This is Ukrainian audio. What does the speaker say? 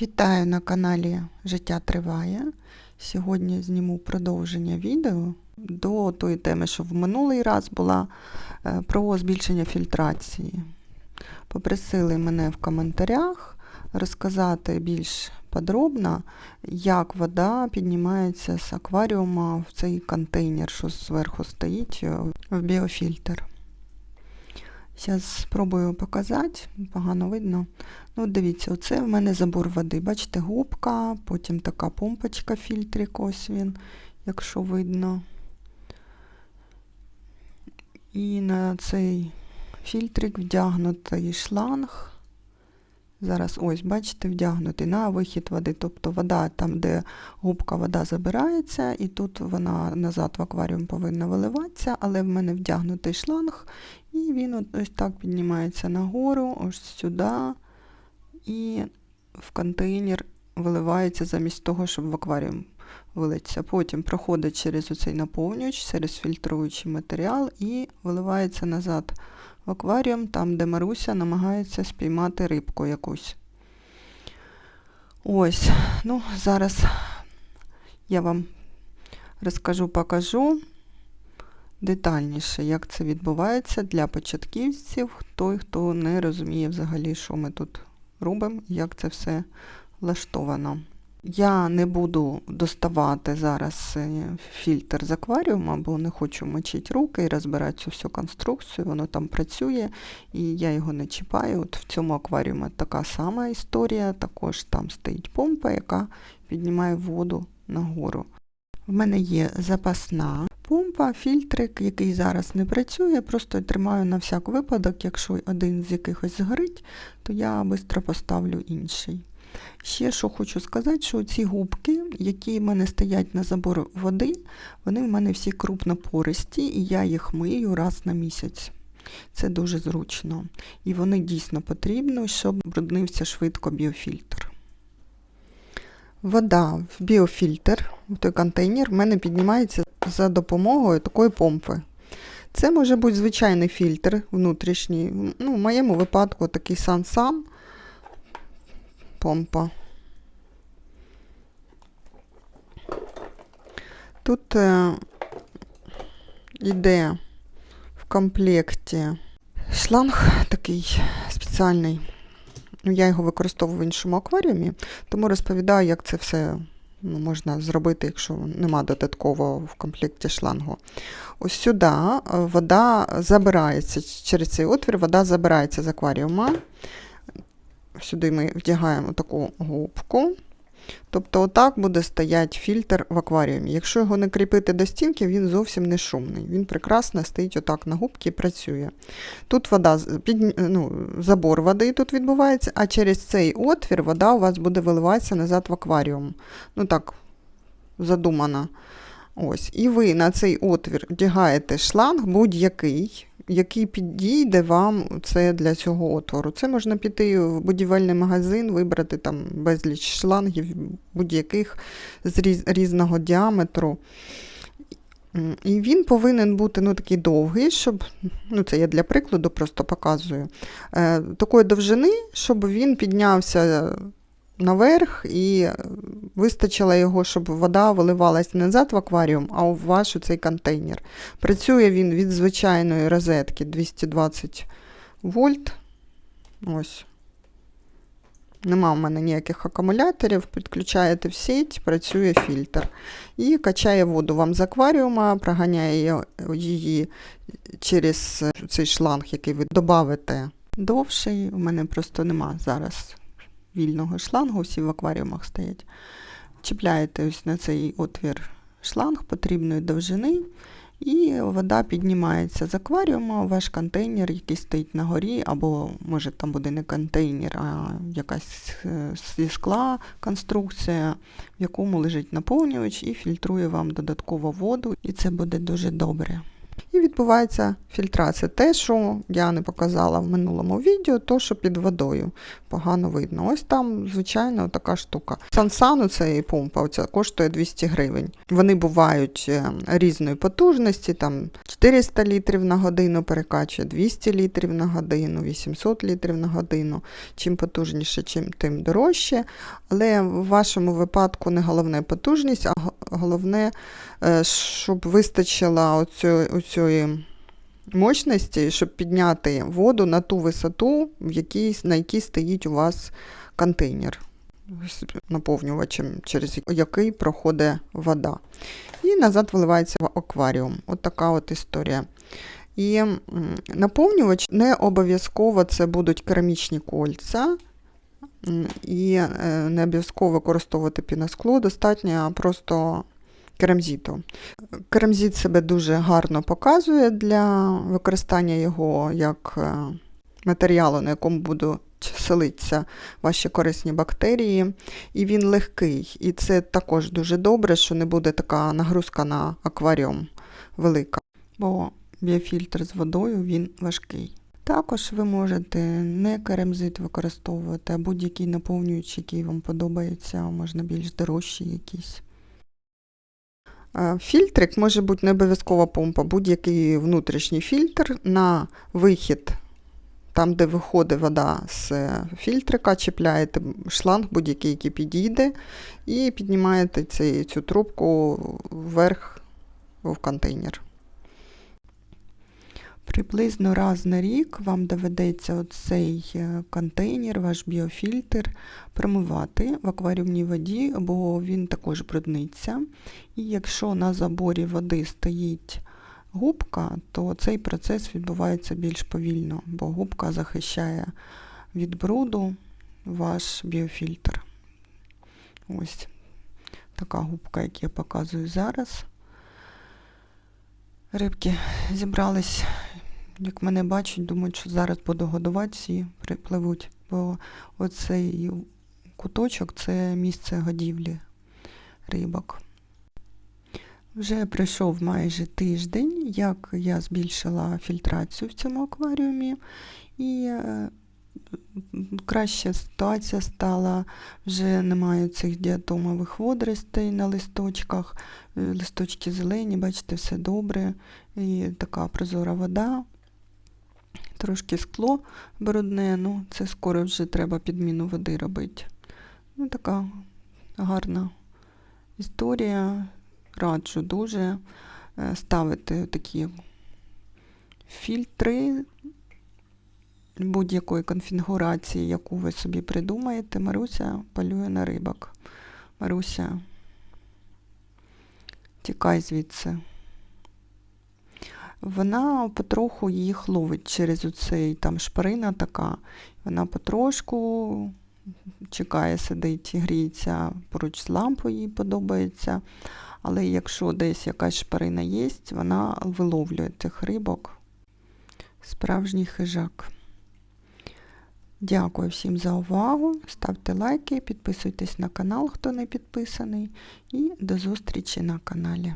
Вітаю на каналі Життя Триває. Сьогодні зніму продовження відео до тої теми, що в минулий раз була е, про збільшення фільтрації. Попросили мене в коментарях розказати більш подробно, як вода піднімається з акваріума в цей контейнер, що зверху стоїть е, в біофільтр. Зараз спробую показати, погано видно. Ну, дивіться, оце в мене забор води. Бачите, губка, потім така помпочка, фільтрик, ось він, якщо видно. І на цей фільтрик вдягнутий шланг. Зараз ось, бачите, вдягнутий на вихід води. Тобто вода там, де губка вода забирається, і тут вона назад в акваріум повинна виливатися, але в мене вдягнутий шланг, і він ось так піднімається нагору, ось сюди, і в контейнер виливається замість того, щоб в акваріум вилитися. Потім проходить через оцей наповнювач, через фільтруючий матеріал і виливається назад в акваріум, там, де Маруся намагається спіймати рибку якусь. Ось, ну, зараз я вам розкажу, покажу детальніше, як це відбувається для початківців, той, хто не розуміє взагалі, що ми тут робимо, як це все влаштовано. Я не буду доставати зараз е, фільтр з акваріума, бо не хочу мочити руки і розбирати цю всю конструкцію, воно там працює, і я його не чіпаю. От в цьому акваріумі така сама історія, також там стоїть помпа, яка піднімає воду нагору. В мене є запасна помпа, фільтрик, який зараз не працює, просто тримаю на всяк випадок, якщо один з якихось згорить, то я швидко поставлю інший. Ще що хочу сказати, що ці губки, які в мене стоять на забор води, вони в мене всі крупнопористі, і я їх мию раз на місяць. Це дуже зручно. І вони дійсно потрібні, щоб бруднився швидко біофільтр. Вода в біофільтр, в той контейнер, в мене піднімається за допомогою такої помпи. Це може бути звичайний фільтр внутрішній. Ну, В моєму випадку такий сан-сан помпа. Тут е, йде в комплекті шланг такий спеціальний. Ну, Я його використовую в іншому акваріумі, тому розповідаю, як це все ну, можна зробити, якщо нема додаткового в комплекті шлангу. Ось сюди вода забирається через цей отвір, вода забирається з акваріума. Сюди ми вдягаємо таку губку. Тобто, отак буде стояти фільтр в акваріумі. Якщо його не кріпити до стінки, він зовсім не шумний. Він прекрасно стоїть отак на губці і працює. Тут вода, під, ну, забор води тут відбувається, а через цей отвір вода у вас буде виливатися назад в акваріум. Ну так, задумано. Ось. І ви на цей отвір вдягаєте шланг будь-який який підійде вам це для цього отвору. Це можна піти в будівельний магазин, вибрати там безліч шлангів, будь-яких з різ, різного діаметру. І він повинен бути ну, такий довгий, щоб, ну це я для прикладу просто показую, е, такої довжини, щоб він піднявся наверх і вистачило його, щоб вода виливалась не назад в акваріум, а у ваш цей контейнер. Працює він від звичайної розетки 220 вольт. Ось. Нема в мене ніяких акумуляторів, підключаєте в сеть, працює фільтр. І качає воду вам з акваріума, проганяє її через цей шланг, який ви додавите довший. У мене просто нема зараз вільного шлангу, всі в акваріумах стоять. Чіпляєте ось на цей отвір шланг потрібної довжини, і вода піднімається з акваріума, ваш контейнер, який стоїть на горі, або, може, там буде не контейнер, а якась е, зі скла конструкція, в якому лежить наповнювач і фільтрує вам додатково воду, і це буде дуже добре. І відбувається фільтрація. Те, що я не показала в минулому відео, то що під водою погано видно. Ось там, звичайно, така штука. Сансану це помпа, оця коштує 200 гривень. Вони бувають е, різної потужності, там 400 літрів на годину перекачує, 200 літрів на годину, 800 літрів на годину. Чим потужніше, чим тим дорожче. Але в вашому випадку не головне потужність, а головне, е, щоб вистачило оцю- оцієї мощності, щоб підняти воду на ту висоту, в якій, на якій стоїть у вас контейнер з наповнювачем, через який проходить вода. І назад виливається в акваріум. От така от історія. І наповнювач не обов'язково це будуть керамічні кольця. І е, не обов'язково використовувати піноскло, достатньо просто керамзіту. Керамзит себе дуже гарно показує для використання його як е, матеріалу, на якому будуть селитися ваші корисні бактерії. І він легкий. І це також дуже добре, що не буде така нагрузка на акваріум велика. Бо біофільтр з водою він важкий. Також ви можете не керамзит використовувати, а будь-який наповнюючий, який вам подобається, можна більш дорожчий якийсь. Фільтрик може бути не обов'язкова помпа, будь-який внутрішній фільтр на вихід, там, де виходить вода з фільтрика, чіпляєте шланг будь-який, який підійде, і піднімаєте цю, цю трубку вверх в контейнер. Приблизно раз на рік вам доведеться оцей е, контейнер, ваш біофільтр, промивати в акваріумній воді, бо він також брудниться. І якщо на заборі води стоїть губка, то цей процес відбувається більш повільно, бо губка захищає від бруду ваш біофільтр. Ось така губка, яку я показую зараз. Рибки зібрались, як мене бачать, думають, що зараз буду годувати, всі припливуть. Бо оцей куточок це місце годівлі рибок. Вже пройшов майже тиждень, як я збільшила фільтрацію в цьому акваріумі, і е, краща ситуація стала, вже немає цих діатомових водоростей на листочках, е, листочки зелені, бачите, все добре, і така прозора вода. Трошки скло брудне, ну це скоро вже треба підміну води робити. Ну, така гарна історія. Раджу дуже е, ставити такі фільтри будь-якої конфігурації, яку ви собі придумаєте. Маруся полює на рибок. Маруся, тікай звідси. Вона потроху їх ловить через оцей там шпарина така. Вона потрошку чекає, сидить, гріється поруч з лампою, їй подобається. Але якщо десь якась шпарина є, вона виловлює тих рибок. Справжній хижак. Дякую всім за увагу. Ставте лайки, підписуйтесь на канал, хто не підписаний. І до зустрічі на каналі.